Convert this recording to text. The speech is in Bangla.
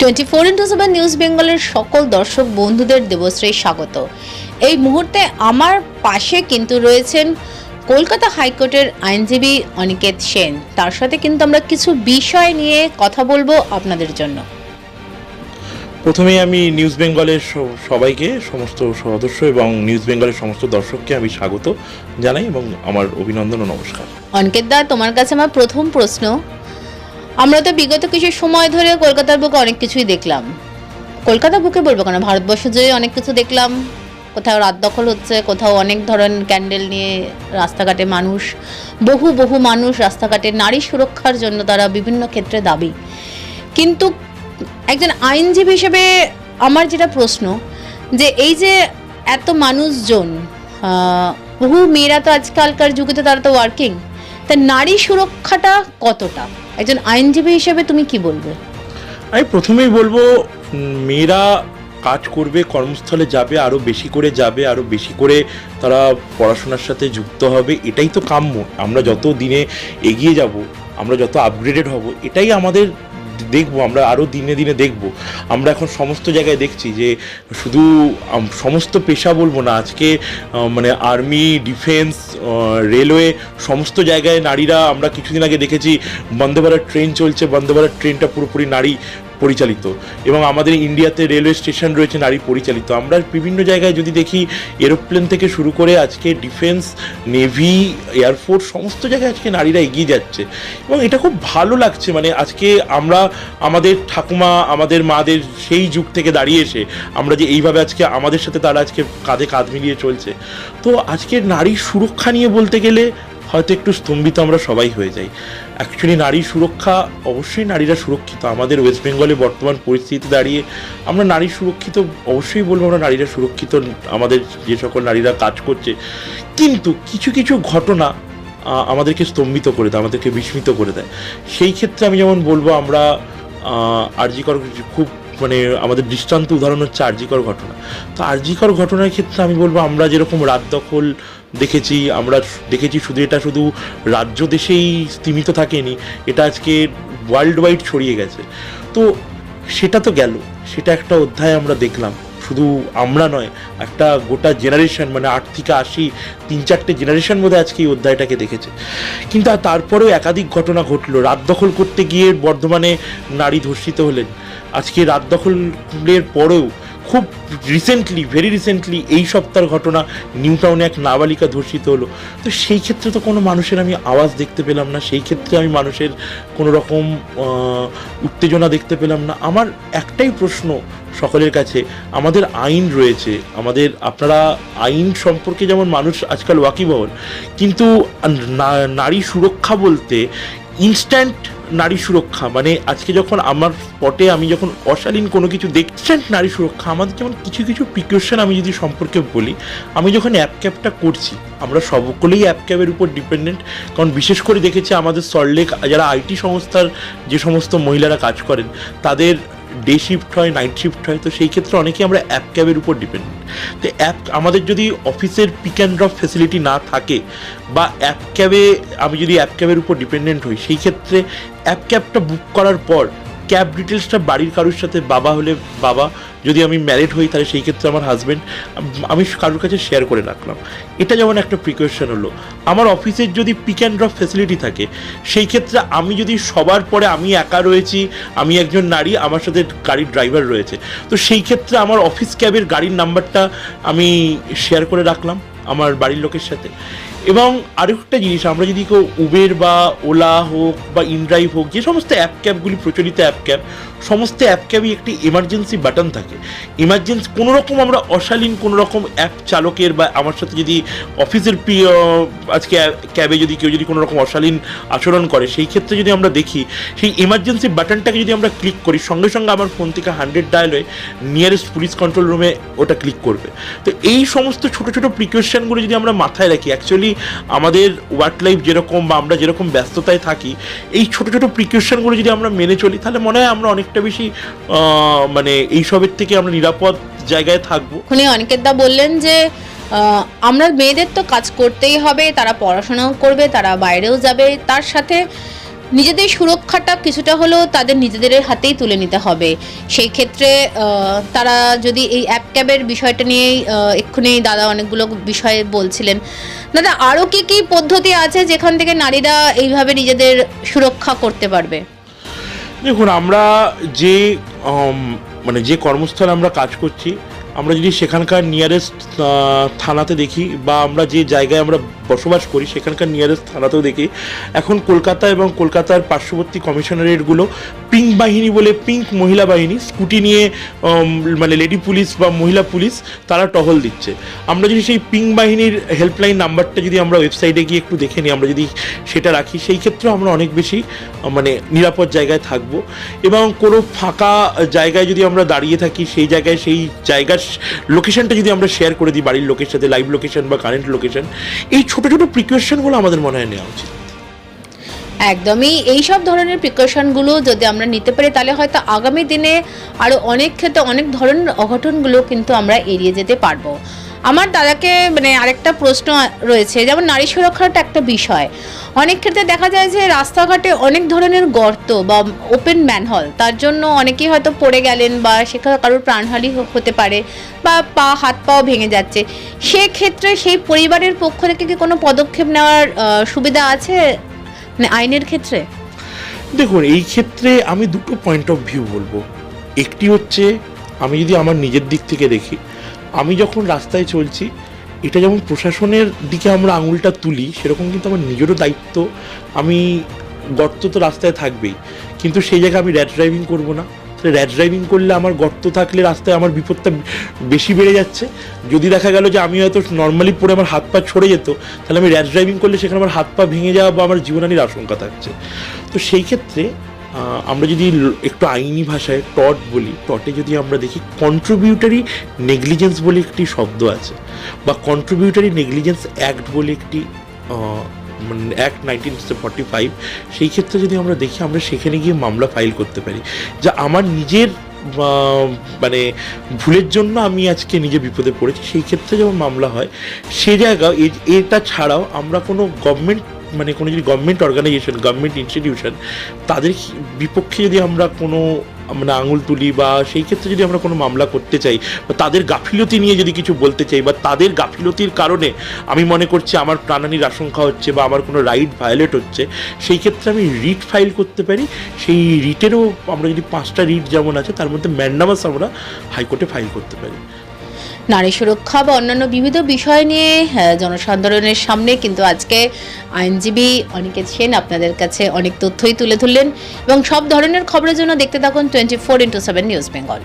Twenty four into seven news বেঙ্গলের সকল দর্শক বন্ধুদের দেবশ্রী স্বাগত। এই মুহূর্তে আমার পাশে কিন্তু রয়েছেন কলকাতা হাইকোর্টের আইনজীবী অনিকেত সেন। তার সাথে কিন্তু আমরা কিছু বিষয় নিয়ে কথা বলব আপনাদের জন্য। প্রথমেই আমি নিউজ বেঙ্গলের সবাইকে সমস্ত সদস্য এবং নিউজ বেঙ্গলের সমস্ত দর্শককে আমি স্বাগত জানাই এবং আমার অভিনন্দন ও নমস্কার। অনিকেত দা তোমার কাছে আমার প্রথম প্রশ্ন। আমরা তো বিগত কিছু সময় ধরে কলকাতার বুকে অনেক কিছুই দেখলাম। কলকাতা বুকে বলব কেন? ভারতবর্ষ জুড়ে অনেক কিছু দেখলাম। কোথাও রাত দখল হচ্ছে, কোথাও অনেক ধরনের ক্যান্ডেল নিয়ে রাস্তাঘাটে মানুষ, বহু বহু মানুষ রাস্তাঘাটে নারী সুরক্ষার জন্য তারা বিভিন্ন ক্ষেত্রে দাবি। কিন্তু একজন আইনজীবী হিসেবে আমার যেটা প্রশ্ন, যে এই যে এত মানুষজন বহু মেয়েরা তো আজকালকার যুগে তো তারা তো ওয়ার্কিং তা নারী সুরক্ষাটা কতটা? একজন আইনজীবী হিসেবে তুমি কি বলবে? আমি প্রথমেই বলব মেয়েরা কাজ করবে, কর্মস্থলে যাবে আরও বেশি করে যাবে আরও বেশি করে তারা পড়াশোনার সাথে যুক্ত হবে, এটাই তো কাম্য। আমরা যত দিনে এগিয়ে যাব, আমরা যত আপগ্রেডেড হব, এটাই আমাদের দেখব, আমরা আরও দিনে দিনে দেখব। আমরা এখন সমস্ত জায়গায় দেখছি যে শুধু সমস্ত পেশা বলব না, আজকে মানে আর্মি, ডিফেন্স রেলওয়ে, সমস্ত জায়গায় নারীরা, আমরা কিছুদিন আগে দেখেছি, বন্দে ভারত ট্রেন চলছে, বন্দে ভারত ট্রেনটা পুরোপুরি নারী পরিচালিত। এবং আমাদের ইন্ডিয়াতে রেলওয়ে স্টেশন রয়েছে নারী পরিচালিত। আমরা বিভিন্ন জায়গায় যদি দেখি, এরোপ্লেন থেকে শুরু করে আজকে ডিফেন্স, নেভি, এয়ারফোর্স, সমস্ত জায়গায় আজকে নারীরা এগিয়ে যাচ্ছে। এবং এটা খুব ভালো লাগছে মানে আজকে আমরা আমাদের ঠাকুমা, আমাদের মাদের সেই যুগ থেকে দাঁড়িয়ে এসে আমরা যে এইভাবে আজকে আমাদের সাথে তারা আজকে কাঁধে কাঁধ মিলিয়ে চলছে। তো আজকে নারী সুরক্ষা নিয়ে বলতে গেলে হয়তো একটু স্তম্ভিত আমরা সবাই হয়ে যাই। অ্যাকচুয়ালি নারী সুরক্ষা, অবশ্যই নারীরা সুরক্ষিত। আমাদের ওয়েস্ট বেঙ্গলে বর্তমান পরিস্থিতি দাঁড়িয়ে আমরা নারী সুরক্ষিত, অবশ্যই বলব আমরা নারীরা সুরক্ষিত, আমাদের যে সকল নারীরা কাজ করছে। কিন্তু কিছু কিছু ঘটনা আমাদেরকে স্তম্ভিত করে দেয়, আমাদেরকে বিস্মিত করে দেয়। সেই ক্ষেত্রে আমি যেমন বলব আমরা আরজিকর খুব মানে আমাদের দৃষ্টান্ত উদাহরণ হচ্ছে আরজিকর ঘটনা। তো আরজিকর ঘটনার ক্ষেত্রে আমি বলব আমরা যেরকম রাত দখল দেখেছি, আমরা দেখেছি শুধু, এটা শুধু রাজ্য দেশেই সীমিত থাকেনি, এটা আজকে ওয়ার্ল্ড ওয়াইড ছড়িয়ে গেছে। তো সেটা তো গেল, সেটা একটা অধ্যায় আমরা দেখলাম। শুধু আমরা নয়, একটা গোটা জেনারেশন মানে আট থেকে আশি, তিন চারটে জেনারেশন মধ্যে আজকে এই অধ্যায়টাকে দেখেছে। কিন্তু তারপরেও একাধিক ঘটনা ঘটলো। রাত দখল করতে গিয়ে বর্ধমানে নারী ধর্ষিত হলেন। আজকে রাত দখলের পরেও খুব রিসেন্টলি ভেরি রিসেন্টলি এই সপ্তাহের ঘটনা নিউ টাউনে এক নাবালিকা ধর্ষিত হলো। তো সেই ক্ষেত্রে তো কোনো মানুষের আমি আওয়াজ দেখতে পেলাম না, সেই ক্ষেত্রে আমি মানুষের কোনো রকম উত্তেজনা দেখতে পেলাম না। আমার একটাই প্রশ্ন সকলের কাছে, আমাদের আইন রয়েছে, আমাদের, আপনারা আইন সম্পর্কে যেমন মানুষ আজকাল ওয়াকিবহল, কিন্তু নারী সুরক্ষা বলতে ইনস্ট্যান্ট নারী সুরক্ষা মানে আজকে যখন আমার স্পটে আমি যখন অশালীন কোনো কিছু দেখছেন নারী সুরক্ষা, আমাদের যেমন কিছু কিছু প্রিকশন আমি যদি সম্পর্কে বলি, আমি যখন অ্যাপ ক্যাবটা করছি, আমরা সকলেই অ্যাপ ক্যাবের উপর ডিপেন্ডেন্ট কারণ বিশেষ করে দেখেছি আমাদের সল্টলেক যারা আইটি সংস্থার যে সমস্ত মহিলারা কাজ করেন, তাদের ডে শিফট হয় নাইট শিফট হয়, তো সেই ক্ষেত্রে অনেকেই আমরা অ্যাপ ক্যাবের উপর ডিপেন্ড তো অ্যাপ আমাদের যদি অফিসের পিক অ্যান্ড ড্রপ ফেসিলিটি না থাকে বা অ্যাপ ক্যাবে আমি যদি অ্যাপ ক্যাবের উপর ডিপেন্ডেন্ট হই, সেই ক্ষেত্রে অ্যাপ ক্যাবটা বুক করার পর ক্যাব ডিটেলসটা বাড়ির কারোর সাথে বাবা হলে বাবা। যদি আমি ম্যারিড হই, তাহলে সেই ক্ষেত্রে আমার হাজব্যান্ড আমি কারোর কাছে শেয়ার করে রাখলাম। এটা যেমন একটা প্রিকশন হলো। আমার অফিসের যদি পিক অ্যান্ড ড্রপ ফেসিলিটি থাকে, সেই ক্ষেত্রে আমি যদি সবার পরে আমি একা রয়েছি, আমি একজন নারী, আমার সাথে গাড়ির ড্রাইভার রয়েছে। তো সেই ক্ষেত্রে আমার অফিস ক্যাবের গাড়ির নাম্বারটা আমি শেয়ার করে রাখলাম আমার বাড়ির লোকের সাথে। এবং আরেকটা জিনিস, আমরা যদি কেউ উবের বা ওলা হোক বা ইনড্রাইভ হোক, যে সমস্ত অ্যাপ ক্যাবগুলি প্রচলিত অ্যাপ ক্যাব সমস্ত অ্যাপ ক্যাবই একটি এমার্জেন্সি বাটন থাকে। এমার্জেন্সি কোনো রকম আমরা অশালীন কোনো রকম অ্যাপ চালকের বা আমার সাথে যদি অফিসের আজকে ক্যাবে যদি কেউ যদি কোনো রকম অশালীন আচরণ করে, সেই ক্ষেত্রে যদি আমরা দেখি, সেই এমার্জেন্সি বাটনটাকে যদি আমরা ক্লিক করি, সঙ্গে সঙ্গে আমার ফোন থেকে হান্ড্রেড ডায়াল হয়ে নিয়ারেস্ট পুলিশ কন্ট্রোল রুমে ওটা ক্লিক করবে। তো এই সমস্ত ছোট ছোট প্রিকশনগুলো যদি আমরা মাথায় রাখি অ্যাকচুয়ালি আমাদের ওয়ার্ক লাইফ যেরকম বা আমরা যেরকম ব্যস্ততায় থাকি, এই ছোট ছোট প্রিকশনগুলো যদি আমরা মেনে চলি, তাহলে মনে হয় আমরা অনেকটা বেশি মানে এইসবের থেকে আমরা নিরাপদ জায়গায় থাকব। ওখানে অনিকেত দা বললেন যে আমরা মেয়েদের তো কাজ করতেই হবে, তারা পড়াশোনাও করবে, তারা বাইরেও যাবে। তার সাথে নিজেদের সুরক্ষা সুরক্ষাটা কিছুটা হলেও তাদের নিজেদের হাতেই তুলে নিতে হবে। সেই ক্ষেত্রে তারা যদি এই অ্যাপ ক্যাবের বিষয়টা নিয়েই এক্ষুনি দাদা অনেকগুলো বিষয়ে বলছিলেন। দাদা আরও কি কি পদ্ধতি আছে যেখান থেকে নারীরা এইভাবে নিজেদের সুরক্ষা করতে পারবে? দেখুন, আমরা যে মানে যে কর্মস্থলে আমরা কাজ করছি আমরা যদি সেখানকার নিয়ারেস্ট থানাতে দেখি বা আমরা যে জায়গায় আমরা বসবাস করি, সেখানকার নিয়ারেস্ট থানাতেও দেখি, এখন কলকাতা এবং কলকাতার পার্শ্ববর্তী কমিশনারেটগুলো পিঙ্ক বাহিনী বলে পিঙ্ক মহিলা বাহিনী, স্কুটি নিয়ে মানে লেডি পুলিশ বা মহিলা পুলিশ তারা টহল দিচ্ছে। আমরা যদি সেই পিঙ্ক বাহিনীর হেল্পলাইন নাম্বারটা যদি আমরা ওয়েবসাইটে গিয়ে একটু দেখে নিই, আমরা যদি সেটা রাখি, সেই ক্ষেত্রেও আমরা অনেক বেশি মানে নিরাপদ জায়গায় থাকব। এবং কোনো ফাঁকা জায়গায় যদি আমরা দাঁড়িয়ে থাকি, সেই জায়গায়, সেই জায়গার লোকেশনটা যদি আমরা শেয়ার করে দিই, বাড়ির লোকের সাথে লাইভ লোকেশন বা কারেন্ট লোকেশন এই ছোটো ছোটো প্রিকশনগুলো আমাদের মনে হয় নেওয়া উচিত। একদমই। এই সব ধরনের প্রিকশনগুলো যদি আমরা নিতে পারি, তাহলে হয়তো আগামী দিনে আরও অনেক ক্ষেত্রে অনেক ধরনের অঘটনগুলো কিন্তু আমরা এড়িয়ে যেতে পারব। আমার দাদাকে মানে আরেকটা প্রশ্ন রয়েছে, যেমন নারী সুরক্ষাটা একটা বিষয়। অনেক ক্ষেত্রে দেখা যায় যে রাস্তাঘাটে অনেক ধরনের গর্ত বা ওপেন ম্যানহল তার জন্য অনেকেই হয়তো পড়ে গেলেন বা সেখানে কারোর প্রাণহানি হতে পারে বা পা, হাত পাও ভেঙে যাচ্ছে। সেক্ষেত্রে সেই পরিবারের পক্ষ থেকে কি কোনো পদক্ষেপ নেওয়ার সুবিধা আছে? মানে আইনের ক্ষেত্রে? দেখুন, এই ক্ষেত্রে আমি দুটো পয়েন্ট অফ ভিউ বলব। একটি হচ্ছে, আমি যদি আমার নিজের দিক থেকে দেখি আমি যখন রাস্তায় চলছি, এটা যেমন প্রশাসনের দিকে আমরা আঙুলটা তুলি, সেরকম কিন্তু আমার নিজেরও দায়িত্ব। আমি গর্ত তো রাস্তায় থাকবেই, কিন্তু সেই জায়গায় আমি র্যাট ড্রাইভিং করব না। র্যাট ড্রাইভিং করলে আমার গর্ত থাকলে রাস্তায় আমার বিপদটা বেশি বেড়ে যাচ্ছে। যদি দেখা গেল যে আমি হয়তো নর্মালি পরে আমার হাত পা ছড়ে যেত, তাহলে আমি র্যাট ড্রাইভিং করলে সেখানে আমার হাত পা ভেঙে যাওয়া বা আমার জীবনহানির আশঙ্কা থাকছে। তো সেই ক্ষেত্রে আমরা যদি একটু আইনি ভাষায় টট বলি টটে যদি আমরা দেখি কন্ট্রিবিউটারি নেগলিজেন্স বলে একটি শব্দ আছে বা কন্ট্রিবিউটারি নেগলিজেন্স অ্যাক্ট বলে একটি মানে অ্যাক্ট নাইনটিন ফর্টি ফাইভ সেই ক্ষেত্রে যদি আমরা দেখি আমরা সেখানে গিয়ে মামলা ফাইল করতে পারি। যা আমার নিজের মানে ভুলের জন্য আমি আজকে নিজে বিপদে পড়েছি, সেই ক্ষেত্রে যেমন মামলা হয়, সে জায়গা এটা ছাড়াও আমরা কোনো গভর্নমেন্ট মানে কোনো যদি গভর্নমেন্ট অর্গানাইজেশন গভর্নমেন্ট ইনস্টিটিউশন তাদের বিপক্ষে যদি আমরা কোনো মানে আঙুল তুলি বা সেই ক্ষেত্রে যদি আমরা কোনো মামলা করতে চাই বা তাদের গাফিলতি নিয়ে যদি কিছু বলতে চাই বা তাদের গাফিলতির কারণে আমি মনে করছি আমার প্রাণানির আশঙ্কা হচ্ছে বা আমার কোনো রাইট ভায়োলেট হচ্ছে, সেই ক্ষেত্রে আমি রিট ফাইল করতে পারি। সেই রিটেরও আমরা যদি পাঁচটা রিট যেমন আছে, তার মধ্যে ম্যান্ডামাস আমরা হাইকোর্টে ফাইল করতে পারি। নারী সুরক্ষা বা অন্যান্য বিবিধ বিষয় নিয়ে জনসাধারণের সামনে কিন্তু আজকে আইনজীবী অনেকে সেন আপনাদের কাছে অনেক তথ্যই তুলে ধরলেন এবং সব ধরনের খবরের জন্য দেখতে থাকুন twenty four into seven news Bengal.